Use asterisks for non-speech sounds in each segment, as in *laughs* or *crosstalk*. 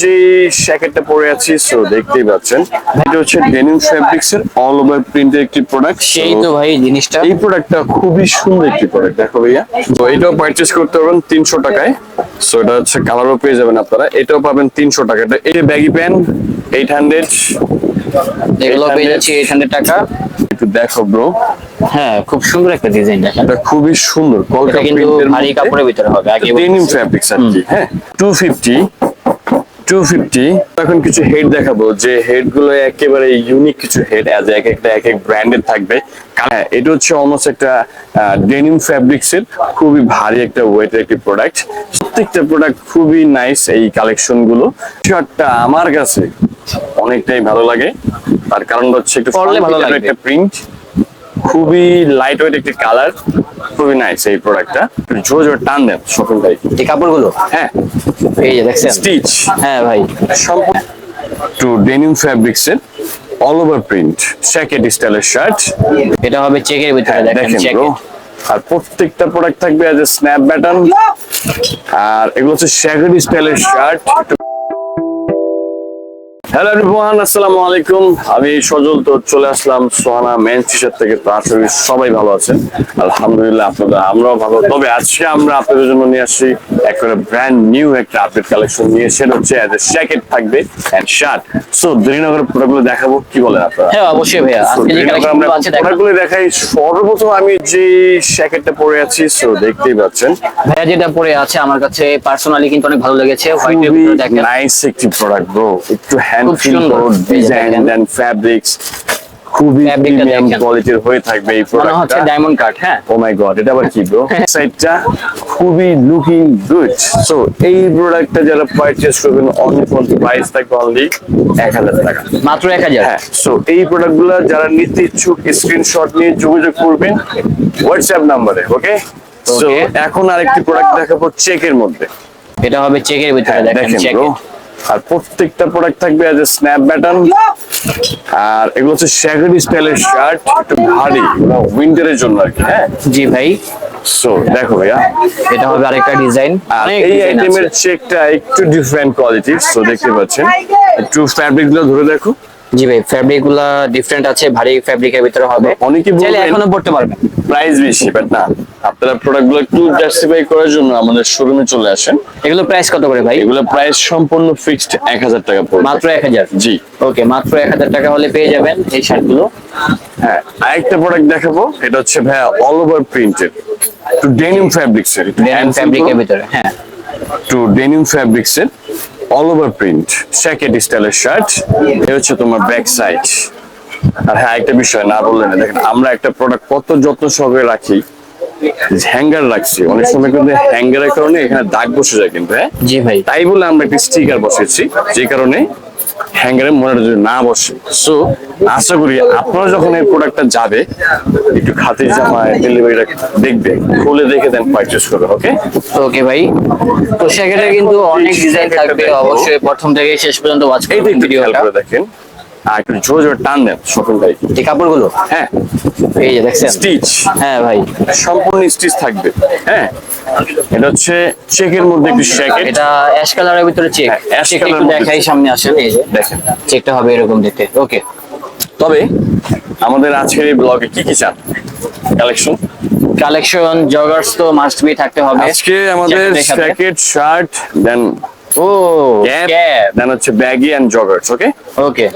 যে শ্যাকেটটা পরে আছি সো দেখতেই পাচ্ছেন। এটা হচ্ছে ডেনিম ফ্যাব্রিক্স এর অল ওভার প্রিন্টের একটি প্রোডাক্ট সেই তো ভাই জিনিসটা। এই প্রোডাক্টটা খুবই সুন্দর একটি প্রোডাক্ট দেখো ভাইয়া। তো এটাও পারচেস করতে পারবেন তিনশো টাকায়। সো এটা হচ্ছে কালারও পেয়ে যাবেন আপনারা। এটাও পাবেন তিনশো টাকা। এটা এই ব্যাগি প্যান এইট হান্ড্রেড এগুলো পেয়ে যাচ্ছি এইট হান্ড্রেড টাকা। একটু দেখো ব্রো হ্যাঁ খুব সুন্দর একটা ডিজাইন দেখেন। এটা খুবই সুন্দর। এটা কলকা কিন্তু প্রিন্টের ভারী কাপড়ের ভিতরে হবে আগে ডেনিম ফ্যাব্রিক্স আর কি হ্যাঁ। টু ফিফটি টু ফিফটি এখন কিছু হেড দেখাবো যে হেডগুলো একেবারে ইউনিক কিছু হেড অ্যাজ এক একটা এক এক ব্র্যান্ডের থাকবে। হ্যাঁ এটা হচ্ছে অলমোস্ট একটা ডেনিম ফ্যাব্রিক্স এর খুবই ভারী একটা ওয়েটের একটি প্রোডাক্ট প্রত্যেকটা প্রোডাক্ট খুবই নাইস এই কালেকশনগুলো। শার্টটা আমার কাছে অনেকটাই ভালো লাগে। তার কারণ হচ্ছে একটু ভালো type একটা প্রিন্ট খুবই লাইট ওয়েট একটি কালার খুবই নাইস এই প্রোডাক্টটা জোর জোর টান দেন শপিং ভাই। এই কাপড়গুলো? হ্যাঁ। এই যে দেখছেন? স্টিচ হ্যাঁ ভাই। সম্পূর্ণ টু ডেনিম ফ্যাব্রিক্স এর অল ওভার প্রিন্ট জ্যাকেট স্টাইলের শার্ট এটা হবে চেকের ভিতরে দেখেন দেখেন আর প্রত্যেকটা প্রোডাক্ট থাকবে অ্যাজ এ স্ন্যাপ ব্যাটন আর এগুলো হচ্ছে শ্যাগেট স্টাইলের শার্ট হ্যালো এভরিওয়ান আসসালামু আলাইকুম আমি সজল তো চলে আসলাম সোহানা মেন থেকে। তো আশা করি সবাই ভালো আছেন। আলহামদুলিল্লাহ আপনাদের আমরাও ভালো। তবে আজকে আমরা আপনাদের জন্য নিয়ে আসছি একটা ব্র্যান্ড নিউ একটা আপডেট কালেকশন নিয়ে। সেটা হচ্ছে অ্যাজ এ জ্যাকেট থাকবে এন্ড শার্ট সো দেরিনগরের প্রোডাক্টগুলো দেখাবো। কি বলেন আপনারা? হ্যাঁ অবশ্যই ভাইয়া। আজকে প্রোডাক্টগুলো দেখাই। সর্বপ্রথম আমি যে শ্যাকেটটা পরে আছি সো দেখতেই পাচ্ছেন। ভাইয়া যেটা পরে আছে আমার কাছে পার্সোনালি কিন্তু অনেক ভালো লেগেছে। দেখেন। নাইস একটি প্রোডাক্ট ব্রো একটু হ্যান্ড খুব ফিল সুন্দর। করো এই যে ডিজাইন। এন্ড ফ্যাব্রিক্স খুবই প্রিমিয়াম কোয়ালিটির হয়ে থাকবে এই মনে হচ্ছে ডায়মন্ড কাট হ্যাঁ। ও মাই গড এটা আবার কি ব্রো সাইডটা *laughs* খুবই লুকিং গুড সো এই প্রোডাক্টটা যারা পারচেজ করবেন অনলি ফর প্রাইস থাকবে অনলি এক হাজার টাকা। মাত্র এক হাজার। হ্যাঁ সো এই প্রোডাক্টগুলো যারা নিতে ইচ্ছুক স্ক্রিনশট নিয়ে যোগাযোগ করবেন হোয়াটসঅ্যাপ নাম্বারে ওকে সো. এখন আরেকটি প্রোডাক্ট দেখাবো চেকের মধ্যে। এটা হবে চেকের ভিতরে দেখেন দেখেন চেক আর প্রত্যেকটা প্রোডাক্ট থাকবে অ্যাজ এ স্ন্যাপ ব্যাটার্ন আর এগুলো হচ্ছে শ্যাগরি স্টাইলের শার্ট একটু ভারী উইন্টারের জন্য আর কি হ্যাঁ? জি ভাই। সো দেখো ভাইয়া। এটা হবে আরেকটা ডিজাইন আর এই আইটেমের চেকটা একটু ডিফারেন্ট কোয়ালিটির সো দেখতে পাচ্ছেন। একটু ফ্যাব্রিকগুলো ধরে দেখো। জি ভাই ফ্যাব্রিকগুলা ডিফারেন্ট আছে ভারী ফ্যাব্রিকের ভিতরে হবে। অনেকে চাইলে এখনও পড়তে পারবেন। প্রাইস বেশি বাট না আপনারা প্রোডাক্টগুলো একটু জাস্টিফাই করার জন্য আমাদের শোরুমে চলে আসেন। এগুলো প্রাইস কত করে ভাই? এগুলো প্রাইস সম্পূর্ণ ফিক্সড এক হাজার টাকা পড়বে। মাত্র এক হাজার? জি। ওকে মাত্র এক হাজার টাকা হলে পেয়ে যাবেন এই শার্টগুলো। হ্যাঁ আরেকটা প্রোডাক্ট দেখাবো এটা হচ্ছে ভাইয়া all over printed two denim fabrics এর ডেনিম ফ্যাব্রিকের ভিতরে হ্যাঁ। টু ডেনিম ফ্যাব্রিক্স এর অল ওভার প্রিন্ট স্যাকেট স্টাইলের শার্ট এটা হচ্ছে তোমার ব্যাক সাইড আর হ্যাঁ একটা বিষয় না বললে না দেখেন আমরা একটা প্রোডাক্ট কত যত্ন সহকারে রাখি হ্যাঙ্গার রাখছি। অনেক সময় কিন্তু হ্যাঙ্গারের কারণে এখানে দাগ বসে যায় কিন্তু হ্যাঁ? জি ভাই। তাই বলে আমরা একটা স্টিকার বসেছি যে কারণে হ্যাঙ্গারে মনে যদি না বসে। সো আশা করি আপনারা যখন এই প্রোডাক্টটা যাবে একটু খাতির জামায় ডেলিভারিটা দেখবে খুলে দেখে দেন পারচেস করবে ওকে ওকে ভাই। তো সেক্ষেত্রে কিন্তু অনেক ডিজাইন থাকবে অবশ্যই প্রথম থেকে শেষ পর্যন্ত ওয়াচ করবেন ভিডিওটা করে দেখেন। আর একটু জোরে জোরে টান দেন শপিং ভাই এই কাপড়গুলো? হ্যাঁ। এই যে দেখছেন? স্টিচ হ্যাঁ ভাই। সম্পূর্ণ স্টিচ থাকবে। হ্যাঁ। এটা হচ্ছে চেকের মধ্যে একটু শ্যাকেট এটা অ্যাশ কালারের ভিতরে চেক এর মধ্যে দেখাই সামনে আসেন এই যে। দেখেন। চেকটা হবে এরকম দেখতে। ওকে তবে আমাদের আজকের এই ব্লগে কি কি চান? কালেকশন কালেকশন জগার্স তো মাস্ট বি থাকতে হবে। আজকে আমাদের জ্যাকেট শার্ট দেন ও ক্যাপ দেন হচ্ছে baggy and joggers okay okay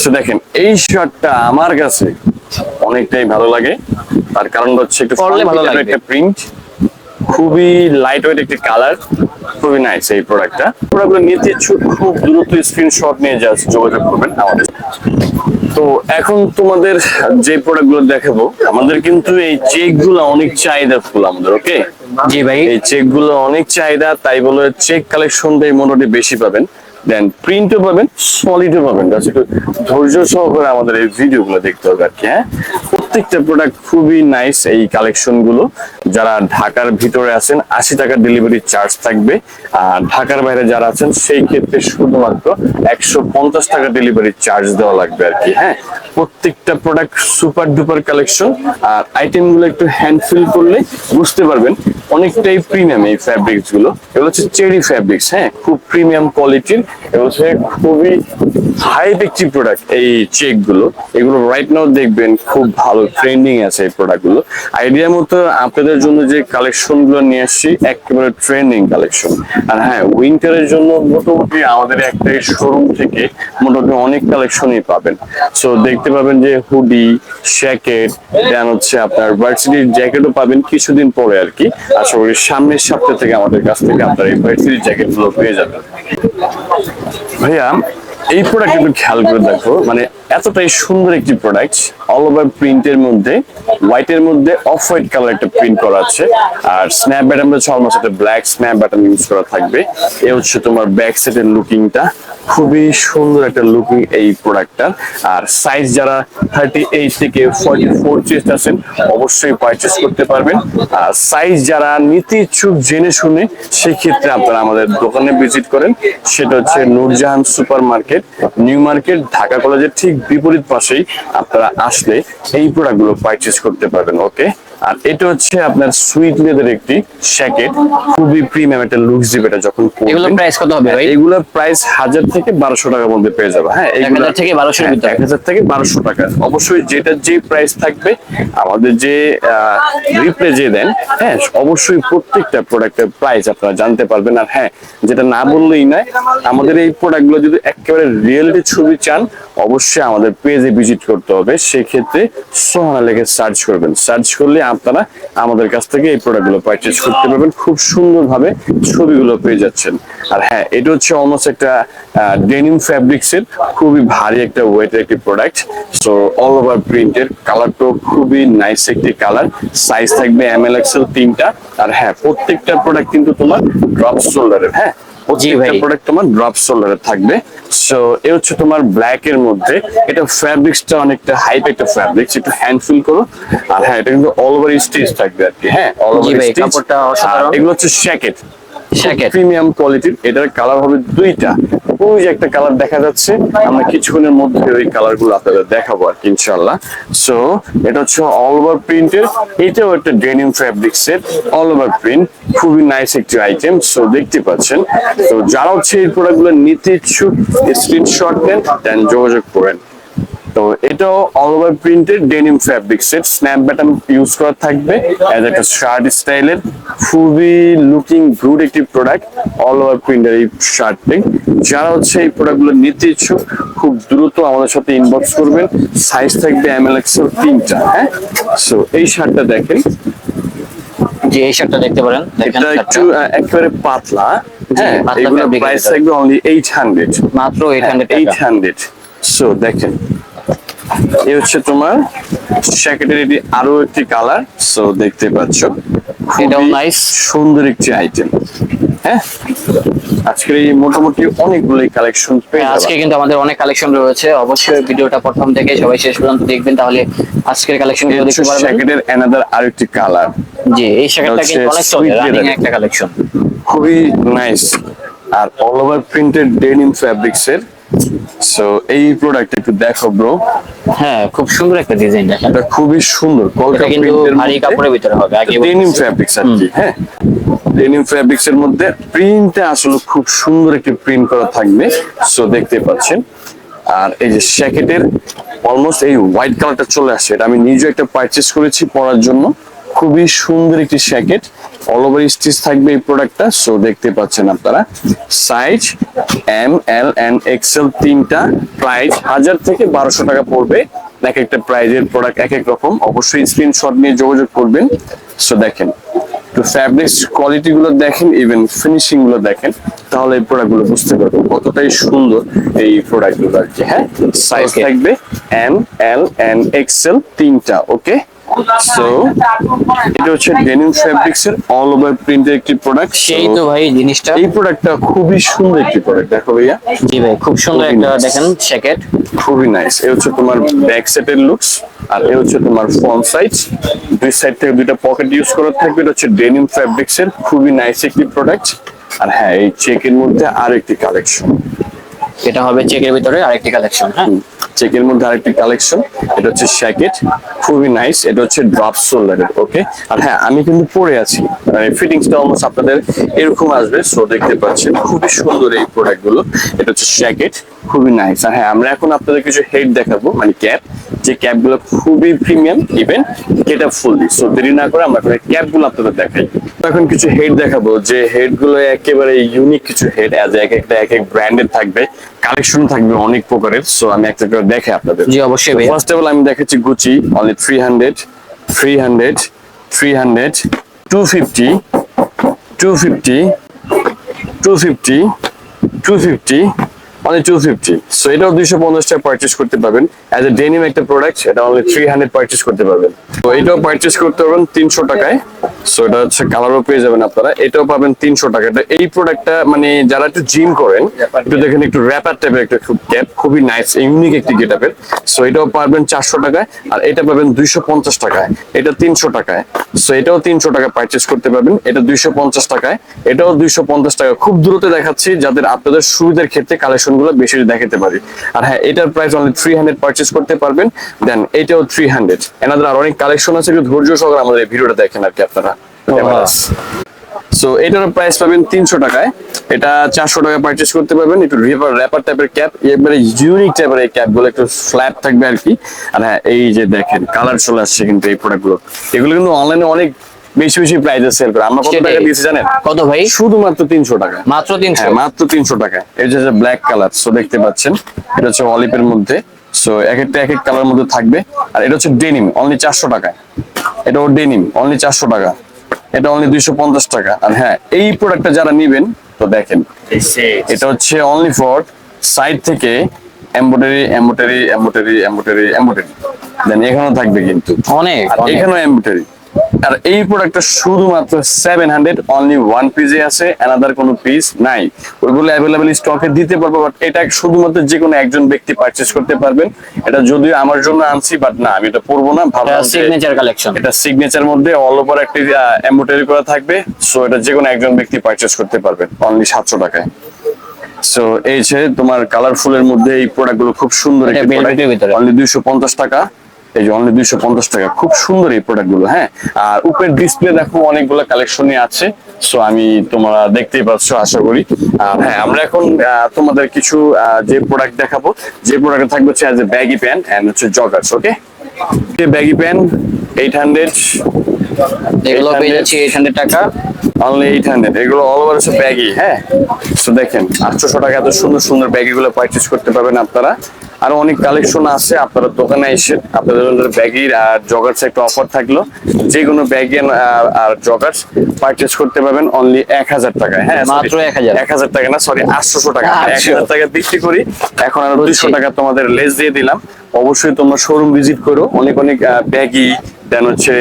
so দেখেন এই শার্টটা আমার কাছে অনেকটাই ভালো লাগে। তার কারণ হচ্ছে একটু ভালো type একটা প্রিন্ট খুবই লাইট ওয়েট একটি কালার খুবই নাইস এই প্রোডাক্টটা প্রোডাক্টগুলো নিতে ইচ্ছুক খুব দ্রুত স্ক্রিনশট নিয়ে জাস্ট যোগাযোগ করবেন আমাদের তো এখন তোমাদের যে প্রোডাক্টগুলো দেখাবো আমাদের কিন্তু এই চেকগুলো অনেক চাহিদা ফুল আমাদের ওকে জি ভাই। এই চেকগুলো অনেক চাহিদা তাই বলে চেক কালেকশন কালেকশনটাই মোটামুটি বেশি পাবেন। দেন প্রিন্টও পাবেন সলিডও পাবেন। জাস্ট একটু ধৈর্য সহকারে আমাদের এই ভিডিও গুলো দেখতে হবে আর কি হ্যাঁ? প্রত্যেকটা প্রোডাক্ট খুবই নাইস এই কালেকশনগুলো। যারা ঢাকার ভিতরে আছেন, আশি টাকা ডেলিভারি চার্জ থাকবে। আর ঢাকার বাইরে যারা আছেন, সেই ক্ষেত্রে শুধুমাত্র একশো পঞ্চাশ টাকা ডেলিভারি চার্জ দেওয়া লাগবে আর কি হ্যাঁ? প্রত্যেকটা প্রোডাক্ট সুপার ডুপার কালেকশন আর আইটেমগুলো একটু হ্যান্ড ফিল করলে বুঝতে পারবেন অনেকটাই প্রিমিয়াম এই ফ্যাব্রিক্সগুলো। এগুলো হচ্ছে চেরি ফ্যাব্রিক্স হ্যাঁ? খুব প্রিমিয়াম কোয়ালিটির এগুলো হচ্ছে খুবই হাই একটি প্রোডাক্ট এই চেকগুলো, এগুলো রাইট নাও দেখবেন খুব ভালো ট্রেন্ডিং আছে এই প্রোডাক্টগুলো। আইডিয়া মতো আপনাদের জন্য যে কালেকশনগুলো নিয়ে আসছি, একেবারে ট্রেন্ডিং কালেকশন আর হ্যাঁ উইন্টারের জন্য মোটামুটি আমাদের একটা শোরুম থেকে মোটামুটি অনেক কালেকশনই পাবেন। সো দেখতে পাবেন যে হুডি জ্যাকেট দেন হচ্ছে আপনার ভার্সিটির জ্যাকেটও পাবেন কিছুদিন পরে আর কি। আশা করি সামনের সপ্তাহ থেকে আমাদের কাছ থেকে আপনার এই ভার্সিটির জ্যাকেটগুলো পেয়ে যাবেন। ভাইয়া এই প্রোডাক্ট একটু খেয়াল করে দেখো মানে এতটাই সুন্দর একটি প্রোডাক্ট অল ওভার প্রিন্টের মধ্যে হোয়াইটের মধ্যে অফ হোয়াইট কালার একটা প্রিন্ট করা আছে। আর স্ন্যাপ ব্যাটন হচ্ছে অলমোস্ট একটা ব্ল্যাক স্ন্যাপ ব্যাটন ইউজ করা থাকবে। এ হচ্ছে তোমার ব্যাক সাইডের লুকিংটা খুবই সুন্দর একটা লুকিং এই প্রোডাক্টটা আর সাইজ যারা থার্টি এইট থেকে ফর্টি ফোর চেস্ট আছেন, অবশ্যই পারচেস করতে পারবেন। আর সাইজ যারা নিতে ইচ্ছুক, জেনে শুনে, সেক্ষেত্রে আপনারা আমাদের দোকানে ভিজিট করেন। সেটা হচ্ছে Nurjahan super market new market, Dhaka কলেজের ঠিক বিপরীত পাশেই আপনারা আসলে এই প্রোডাক্টগুলো পারচেস করতে পারবেন ওকে আর এটা হচ্ছে আপনার সুইট লেদার একটি শ্যাকেট খুবই প্রিমিয়াম একটা লুকস দিবে এটা যখন। এগুলোর price কত হবে ভাই? এগুলোর প্রাইস হাজার থেকে বারোশো টাকার মধ্যে পেয়ে যাবে। হ্যাঁ এগুলো থেকে বারোশোর ভিতরে। এক হাজার থেকে বারোশো টাকা। অবশ্যই যেটা যে প্রাইস থাকবে আমাদের যে রিপ্লে যে দেন হ্যাঁ অবশ্যই প্রত্যেকটা প্রোডাক্টের প্রাইস আপনারা জানতে পারবেন। আর হ্যাঁ যেটা না বললেই নয় আমাদের এই প্রোডাক্টগুলো যদি একেবারে রিয়েলিটি ছবি চান অবশ্যই আমাদের পেজে ভিজিট করতে হবে। সেক্ষেত্রে সোহানা লেগে সার্চ করবেন। সার্চ করলে আপনারা আমাদের কাছ থেকে এই প্রোডাক্টগুলো পারচেজ করতে পারবেন। খুব সুন্দরভাবে ছবিগুলো পেয়ে যাচ্ছেন। আর হ্যাঁ এটা হচ্ছে অলমোস্ট একটা ডেনিম ফ্যাব্রিক্স এর খুবই ভারী একটা ওয়েটের একটি প্রোডাক্ট সো অল ওভার প্রিন্টের কালারটাও খুবই নাইস একটি কালার সাইজ থাকবে এম এল এক্সেল তিনটা। আর হ্যাঁ প্রত্যেকটা প্রোডাক্ট কিন্তু তোমার ড্রপ শোল্ডারের হ্যাঁ প্রত্যেকটা প্রোডাক্ট তোমার ড্রপ শোল্ডারে থাকবে। সো এ হচ্ছে তোমার ব্ল্যাক এর মধ্যে। এটা ফ্যাব্রিক্সটা অনেকটা হাইপ একটা ফ্যাব্রিক্স একটু হ্যান্ড ফিল করো। আর হ্যাঁ এটা কিন্তু অল ওভার স্টিচ থাকবে আর কি। হ্যাঁ অল জি ওভার স্টিচ কাপড়টা অসাধারণ। এগুলো হচ্ছে শ্যাকেট। প্রিমিয়াম কোয়ালিটির এটার কালার হবে দুইটা। ওই একটা কালার দেখা যাচ্ছে। আমরা কিছুক্ষণের মধ্যে ওই কালারগুলো আপনাদের দেখাবো আর কি ইনশাল্লাহ সো এটা হচ্ছে অল ওভার প্রিন্টের এটাও একটা ডেনিম ফ্যাব্রিক্স এর অল ওভার প্রিন্ট খুবই নাইস একটি আইটেম সো দেখতে পাচ্ছেন। তো যারা হচ্ছে এই প্রোডাক্টগুলো নিতে ইচ্ছুক স্ক্রিনশট নেন দেন যোগাযোগ করেন। তো এটাও all over printed denim fabric set snap button use করা থাকবে এজ একটা শার্ট স্টাইলের খুবই লুকিং গুড একটি প্রোডাক্ট অল ওভার প্রিন্টের এই শার্টটি যারা হচ্ছে এই প্রোডাক্টগুলো নিতে ইচ্ছুক খুব দ্রুত আমাদের সাথে ইনবক্স করবেন। সাইজ থাকবে এম এল এক্সেল তিনটা হ্যাঁ? সো এই শার্টটা দেখেন। যে এই শার্টটা দেখতে পারেন। এটা একটু একেবারে পাতলা হ্যাঁ? পাতলা প্রাইস থাকবে অনলি এইট হান্ড্রেড মাত্র eight hundred eight hundred so দেখেন। এই হচ্ছে তোমার শ্যাকেটের এটি আরও একটি কালার সো দেখতে পাচ্ছ এটাও nice। সুন্দর একটি আইটেম হ্যাঁ? আজকের এই মোটামুটি অনেকগুলোই কালেকশন হ্যাঁ, আজকে কিন্তু আমাদের অনেক কালেকশন রয়েছে। অবশ্যই ভিডিওটা প্রথম থেকে সবাই শেষ পর্যন্ত দেখবেন তাহলে আজকের কালেকশন এই গুলো হচ্ছে দেখতে পারবেন। শ্যাকেটের অ্যানাদার আরেকটি কালার জি এই শার্টটা কিন্তু অনেক চলে রানিং একটা কালেকশন খুবই নাইস আর all over printed denim fabrics এর সো এই প্রোডাক্ট একটু দেখো ব্রো হ্যাঁ খুব সুন্দর একটা ডিজাইন দেখেন এটা খুবই সুন্দর কলকা প্রিন্টের ভারী কাপড়ের ভিতরে হবে আগে ডেনিম ফ্যাব্রিক্স আর কি হ্যাঁ? ডেনিম ফ্যাব্রিক্স এর মধ্যে প্রিন্টটা আসলে খুব সুন্দর একটি প্রিন্ট করা থাকবে। সো দেখতে পাচ্ছেন। আর এই যে শ্যাকেটের অলমোস্ট এই হোয়াইট কালারটা চলে আসছে। এটা আমি নিজে একটা পারচেস করেছি পরার জন্য। খুবই সুন্দর একটি শ্যাকেট অল ওভার স্টিচ থাকবে এই প্রোডাক্টটা সো দেখতে পাচ্ছেন আপনারা। Size M L and XL তিনটা। প্রাইস হাজার থেকে বারোশো টাকা পড়বে। এক একটা প্রাইজের প্রোডাক্ট এক এক রকম। অবশ্যই স্ক্রিনশট নিয়ে যোগাযোগ করবেন। সো দেখেন। তো ফ্যাব্রিক্স কোয়ালিটি গুলো দেখেন ইভেন ফিনিশিংগুলো দেখেন। তাহলে এই প্রোডাক্টগুলো বুঝতে পারবেন কতটাই সুন্দর এই প্রোডাক্টগুলো আর কি হ্যাঁ? সাইজ থাকবে এম এল এন্ড এক্সেল তিনটা ওকে সো এটা হচ্ছে ডেনিম ফ্যাব্রিক্স এর অল ওভার প্রিন্টের একটি প্রোডাক্ট সেই তো ভাই জিনিসটা। এই প্রোডাক্টটা খুবই সুন্দর একটি প্রোডাক্ট দেখো ভাইয়া। জি ভাই খুব সুন্দর একটা দেখেন জ্যাকেট খুবই নাইস এ হচ্ছে তোমার ব্যাক সেটের লুকস আর এ হচ্ছে তোমার ফ্রন্ট সাইড দুই সাইড থেকে দুইটা পকেট ইউজ করা থাকবে এটা হচ্ছে ডেনিম ফ্যাব্রিক্স এর খুবই নাইস একটি প্রোডাক্ট আর হ্যাঁ এই চেকের মধ্যে আরেকটি কালেকশন এটা হবে চেকের ভিতরে আরেকটি কালেকশন হ্যাঁ? চেকের মধ্যে আরেকটি কালেকশন, এটা হচ্ছে শ্যাকেট খুবই নাইস এটা হচ্ছে ড্রপ শোল্ডারের ওকে আর হ্যাঁ আমি কিন্তু পরে আছি মানে ফিটিংসটা অলমোস্ট আপনাদের এরকম আসবে সো দেখতে পাচ্ছেন, খুবই সুন্দর এই প্রোডাক্টগুলো এটা হচ্ছে শ্যাকেট খুবই নাইস আর হ্যাঁ আমরা এখন আপনাদের কিছু হেড দেখাবো মানে ক্যাপ যে ক্যাপগুলো খুবই প্রিমিয়াম ইভেন এটা ফুললি সো দেরি না করে আমরা ক্যাপগুলো আপনাদের দেখাই। এখন কিছু হেড দেখাবো, যে হেডগুলো একেবারে ইউনিক কিছু হেড অ্যাজ এক একটা এক এক ব্র্যান্ডের থাকবে কালেকশন থাকবে অনেক প্রকারের সো আমি একটা করে দেখে আপনাদের। জি অবশ্যই ভাই ফার্স্ট অফ অল আমি দেখাচ্ছি Gucci only 300 300 300 250 250 250 250 only two fifty so এটাও টাকা করতে একটা প্রোডাক্ট এটা করতে তো, এটাও করতে পারবেন তিনশো টাকায়। সো এটা হচ্ছে কালারও পেয়ে যাবেন আপনারা। এটাও পাবেন এই প্রোডাক্টটা মানে যারা একটু জিম করেন, একটু দেখেন, একটু র্যাপার টাইপের একটা ক্যাপ খুবই নাইস ইউনিক সো এটাও চারশো টাকায়। আর এটা পাবেন দুইশো পঞ্চাশ টাকায়। এটা তিনশো টাকায়। সো এটাও তিনশো টাকা পারচেস করতে পারবেন। এটা দুইশো পঞ্চাশ টাকায়। এটাও দুইশো পঞ্চাশ টাকা। খুব দূরতে দেখাচ্ছি যাদের আপনাদের সুবিধার ক্ষেত্রে কালেকশন গুলো বেশি দেখাতে পারি। আর হ্যাঁ এটার price only three hundred purchase করতে পারবেন দেন এটাও থ্রি হান্ড্রেড এনাদের আর অনেক কালেকশন আছে একটু ধৈর্য সহকারে আমাদের এই ভিডিওটা দেখেন আর কি আপনারা। সো এটার প্রাইস পাবেন তিনশো টাকায়। এটা চারশো টাকা পারচেস করতে পারবেন একটু রিভার র্যাপার টাইপের ক্যাপ একবারে ইউনিক টাইপের এই ক্যাপগুলো একটু ফ্ল্যাট থাকবে আর কি। আর হ্যাঁ এই যে দেখেন কালার চলে আসছে কিন্তু এই প্রোডাক্টগুলো। এগুলো কিন্তু অনলাইনে অনেক বেশি বেশি প্রাইসে সেল করে। আমরা কত টাকা দিয়েছি জানেন? কত ভাই? শুধুমাত্র তিনশো টাকা। মাত্র তিনশো? হ্যাঁ মাত্র তিনশো টাকা। এটা হচ্ছে ব্ল্যাক কালার সো দেখতে পাচ্ছেন এটা হচ্ছে মধ্যে। সো এক একটা এক এক কালার মধ্যে থাকবে। আর এটা হচ্ছে ডেনিম অনলি চারশো টাকায় এটাও ডেনিম অনলি চারশো টাকা। এটা অনলি দুইশো পঞ্চাশ টাকা। আর হ্যাঁ এই প্রোডাক্টটা যারা নিবেন তো দেখেন এটা হচ্ছে অনলি ফর সাইড থেকে embroidery embroidery embroidery embroidery embroidery then এখানেও থাকবে কিন্তু। অনেক। এখানেও এমব্রয়ডারি আর এই প্রোডাক্টটা শুধুমাত্র সেভেন হান্ড্রেড অনলি ওয়ান পিসে আছে অ্যানাদার কোনো পিস নাই। ওইগুলো অ্যাভেলেবেল স্টকে দিতে পারব বাট এটা শুধুমাত্র যে কোনো একজন ব্যক্তি পারচেস করতে পারবেন। এটা যদিও আমার জন্য আনছি বাট না আমি এটা পরবো না যে সিগনেচার কালেকশন এটা সিগনেচার মধ্যে অল ওভার একটা এমব্রয়ডারি করা থাকবে সো এটা যে কোনো একজন ব্যক্তি পারচেস করতে পারবেন অনলি সাতশো টাকায়। সো এই যে তোমার কালারফুলের মধ্যে এই প্রোডাক্টগুলো খুব সুন্দর অনলি দুইশো পঞ্চাশ টাকা। এই যে অনলি দুইশো পঞ্চাশ টাকা। খুব সুন্দর এই প্রোডাক্টগুলো হ্যাঁ? আর উপরের ডিসপ্লে দেখো অনেকগুলো কালেকশনই আছে। সো আমি তোমরা দেখতেই পাচ্ছ আশা করি। আর হ্যাঁ আমরা এখন তোমাদের কিছু যে প্রোডাক্ট দেখাবো যে প্রোডাক্ট থাকবে হচ্ছে as a baggy pant and হচ্ছে joggers okay baggy pant eight hundred এগুলো পেয়ে 800 যাচ্ছি এইট হান্ড্রেড টাকা। অনলি এইট হান্ড্রেড এগুলো অল ওভার হচ্ছে ব্যাগি হ্যাঁ? তো দেখেন আটশোশো টাকা এত সুন্দর সুন্দর পারচেস করতে পারবেন আপনারা। আরও অনেক কালেকশন আছে। আপনারা দোকানে এসে আপনাদের জন্য ব্যাগির আর জগার্স একটা অফার থাকল। যে কোনো ব্যাগি আর জগার্স পারচেস করতে পারবেন অনলি এক হাজার টাকায়। হ্যাঁ মাত্র 1000 এক হাজার টাকা না সরি আটশোশো টাকা। এক হাজার টাকা বিক্রি করি। এখন আর দুশো দুইশো টাকা তোমাদের লেস দিয়ে দিলাম। অবশ্যই তোমরা শোরুম ভিজিট করো। অনেক অনেক ব্যাগি দেন হচ্ছে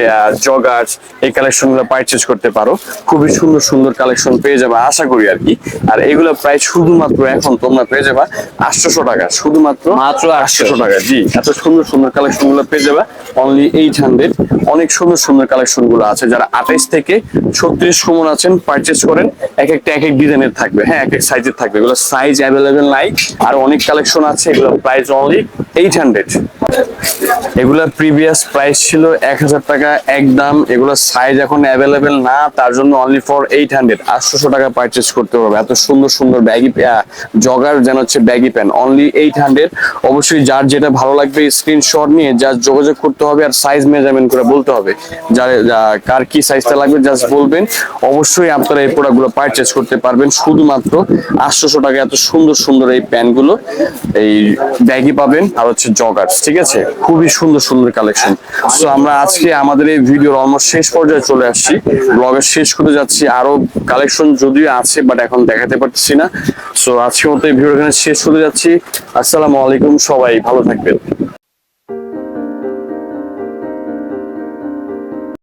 জগার্স এই কালেকশনগুলো পারচেস করতে পারো। খুবই সুন্দর সুন্দর কালেকশন পেয়ে যাবে আশা করি আর কি। আর এগুলো প্রায় শুধুমাত্র এখন তোমরা পেয়ে যাবা আটশোশো টাকা শুধুমাত্র মাত্র আটশোশো। টাকা জি। এত সুন্দর সুন্দর কালেকশনগুলো পেয়ে যাবে অনলি এইট হান্ড্রেড অনেক সুন্দর সুন্দর কালেকশনগুলো আছে যারা আঠাইশ থেকে ছত্রিশ কমন আছেন পারচেস করেন এক একটা এক এক ডিজাইনের থাকবে হ্যাঁ এক এক সাইজের থাকবে। এগুলো সাইজ অ্যাভেলেবেল নাই আর অনেক কালেকশন আছে এগুলো প্রাইস অনলি এইট হান্ড্রেড এগুলা প্রিভিয়াস প্রাইস ছিল এক হাজার টাকা, একদম এগুলো সাইজ এখন অ্যাভেলেবেল না, তার জন্য অনলি ফর এইট হান্ড্রেড আটশোশো টাকা পারচেস করতে হবে। এত সুন্দর সুন্দর ব্যাগি জগার যেন হচ্ছে baggy pant only eight hundred অবশ্যই যার যেটা ভালো লাগবে স্ক্রিনশট নিয়ে জাস্ট যোগাযোগ করতে হবে আর সাইজ মেজারমেন্ট করে বলতে হবে। যার কার কি সাইজটা লাগবে জাস্ট বলবেন। অবশ্যই আপনারা এই প্রোডাক্টগুলো পারচেস করতে পারবেন। শুধুমাত্র আটশোশো টাকা, এত সুন্দর সুন্দর এই প্যান্টগুলো এই ব্যাগি পাবেন। আর হচ্ছে জগার্স ঠিক আছে? খুবই সুন্দর সুন্দর কালেকশন সো আমরা আজকে আমাদের এই ভিডিওর অলমোস্ট শেষ পর্যায়ে চলে আসছি। ব্লগের শেষ করে যাচ্ছি। আরও কালেকশন যদিও আছে বাট এখন দেখাতে পারছি না। সো আজকে মতো এই ভিডিও এখানে শেষ করে যাচ্ছি। আসসালামু আলাইকুম, সবাই ভালো থাকবেন।